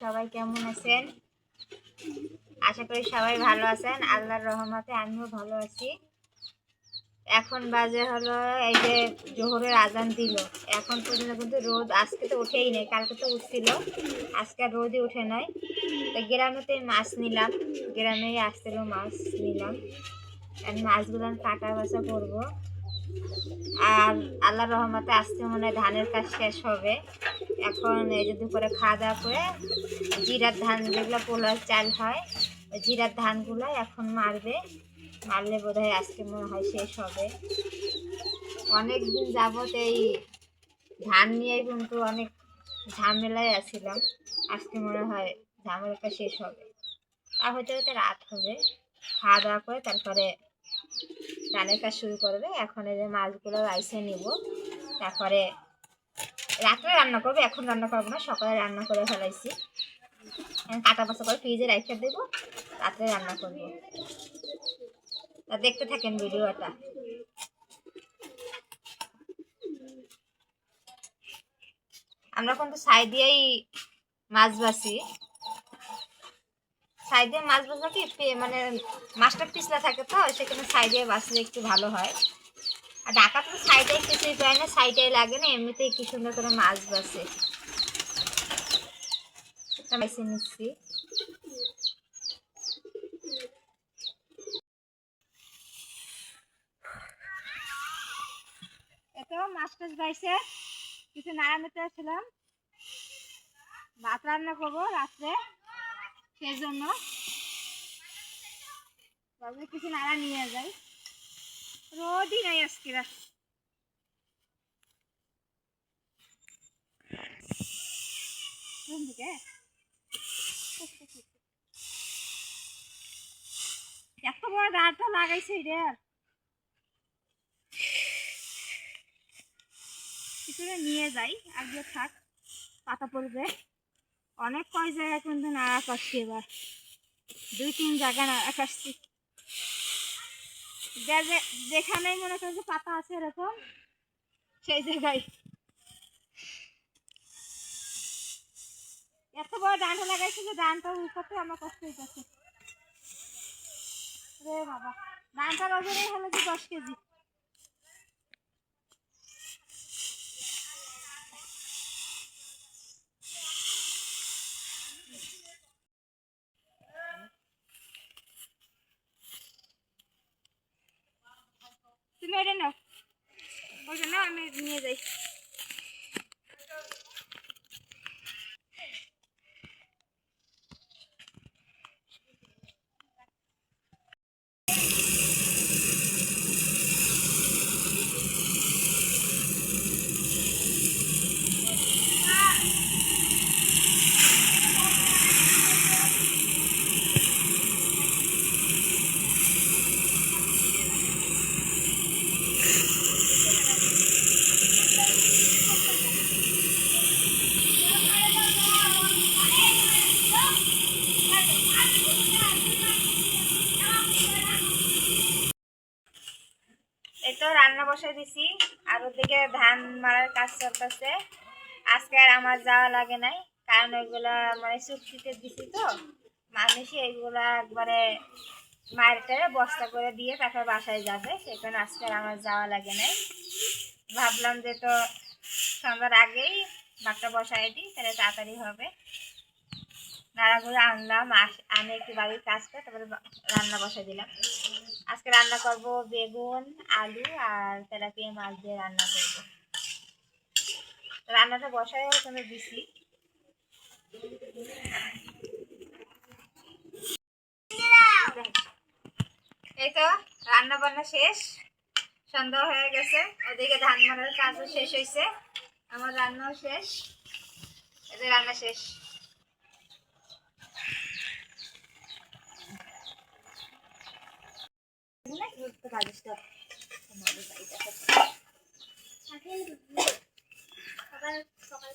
সবাই কেমন আছেন? আশা করি সবাই ভালো আছেন। আল্লাহর রহমতে আমিও ভালো আছি। এখন বাজে হলো এই যে জোহরের আজান দিল। এখন পর্যন্ত কিন্তু রোদ আজকে তো উঠেই নেই, কালকে তো উঠছিল। আজকে আর রোদই উঠে নাই। তো গ্রামেতে মাছ নিলাম, গ্রামেই আসছিল মাছ নিলাম। মাছগুলো কাটা বাছা করব। আর আল্লাহ রহমতে আজকে মনে ধানের কাজ শেষ হবে। এখন এই যে দুপুরে খাওয়া দাওয়া করে জিরার ধান যেগুলো পোলার চাল হয়, ওই জিরার ধানগুলো এখন মারবে। মারলে বোধ হয় আজকে মনে হয় শেষ হবে। অনেক দিন যাবত এই ধান নিয়ে কিন্তু অনেক ঝামেলায় আছিলাম। আজকে মনে হয় ঝামেলাটা শেষ হবে। আর হয়তো হয়তো রাত হবে। খাওয়া দাওয়া করে তারপরে রান্নার কাজ শুরু করবে। এখন এই যে মাছগুলো রাইসে নিব। তারপরে রাত্রে রান্না করব, এখন রান্না করব না, সকালে রান্না করে ফেলাইছি। কাটা বাছা করে ফ্রিজে রেখে দেবো, রাত্রে রান্না করব। তা দেখতে থাকেন ভিডিওটা। আমরা কিন্তু সাই দিয়েই মাছ বাছি। সাই দিয়ে মাছ বাছা কি মানে মাছটা পিছলা থাকে তো, সেখানে সাইডে বাছলে একটু ভালো হয়। আর ঢাকা তো সাইডে কিছুই পায় না সাইডে লাগে না, এমনিতেই কি সুন্দর করে মাছ বাসে। নিচ্ছি। মাছ টাছ বাইছে, কিছু নাড়ানোতে ছিলাম। ভাত রান্না করব রাত্রে। সেই জন্য ভাবছি কিছু নাড়া নিয়ে যাই। রোদই নাই আজকে এত বড় দাঁড়টা লাগাইছে রে। কিছুটা নিয়ে যাই আগে থাক, পাতা পড়বে। অনেক কয় জায়গায় কিন্তু নাড়া পাচ্ছি এবার। দুই, তিন জায়গা নাড়া পাচ্ছি যে- যে- যেখানেই মনে করেন যে পাতা আছে এরকম, সেই জায়গায়। এত বড় ডান্ডা লাগাইছে যে ডানটা উঠাতে আমার কষ্ট হইতেছে। রে বাবা ডানটার ওজনই হলো যে দশ কেজি। তুমি এটা নাও। ওটা নাও আমি নিয়ে যাই। এই তো রান্না বসাই দিছি। আর ওদিকে ধান মারার কাজ চলতেছে। আজকে আর আমার যাওয়া লাগে নাই, কারণ ওইগুলা মানে চুক্তিতে দিছি তো। মানুষই এইগুলা একবারে মায়ের বস্তা করে দিয়ে তারপর বাসায় যাবে, সেখানে আজকে আর আমার যাওয়া লাগে নাই। ভাবলাম যে তো সন্ধ্যার আগেই ভাতটা বসাই দিই, তাহলে তাড়াতাড়ি হবে। নাড়াগুলো আনলাম আনে একটু বাড়ির কাজ করে তারপরে রান্না বসাই দিলাম। আজকে রান্না করব বেগুন, আলু আর তেলাপিয়া মাছ দিয়ে রান্না করব। রান্নাটা বসাই ওখানে দিছি। এই তো, রান্না বান্না শেষ। সন্ধ্যা হয়ে গেছে, ওদিকে ধান মারার কাজও শেষ হয়েছে আমার রান্নাও শেষ। এদের রান্না শেষ। সকাল সকাল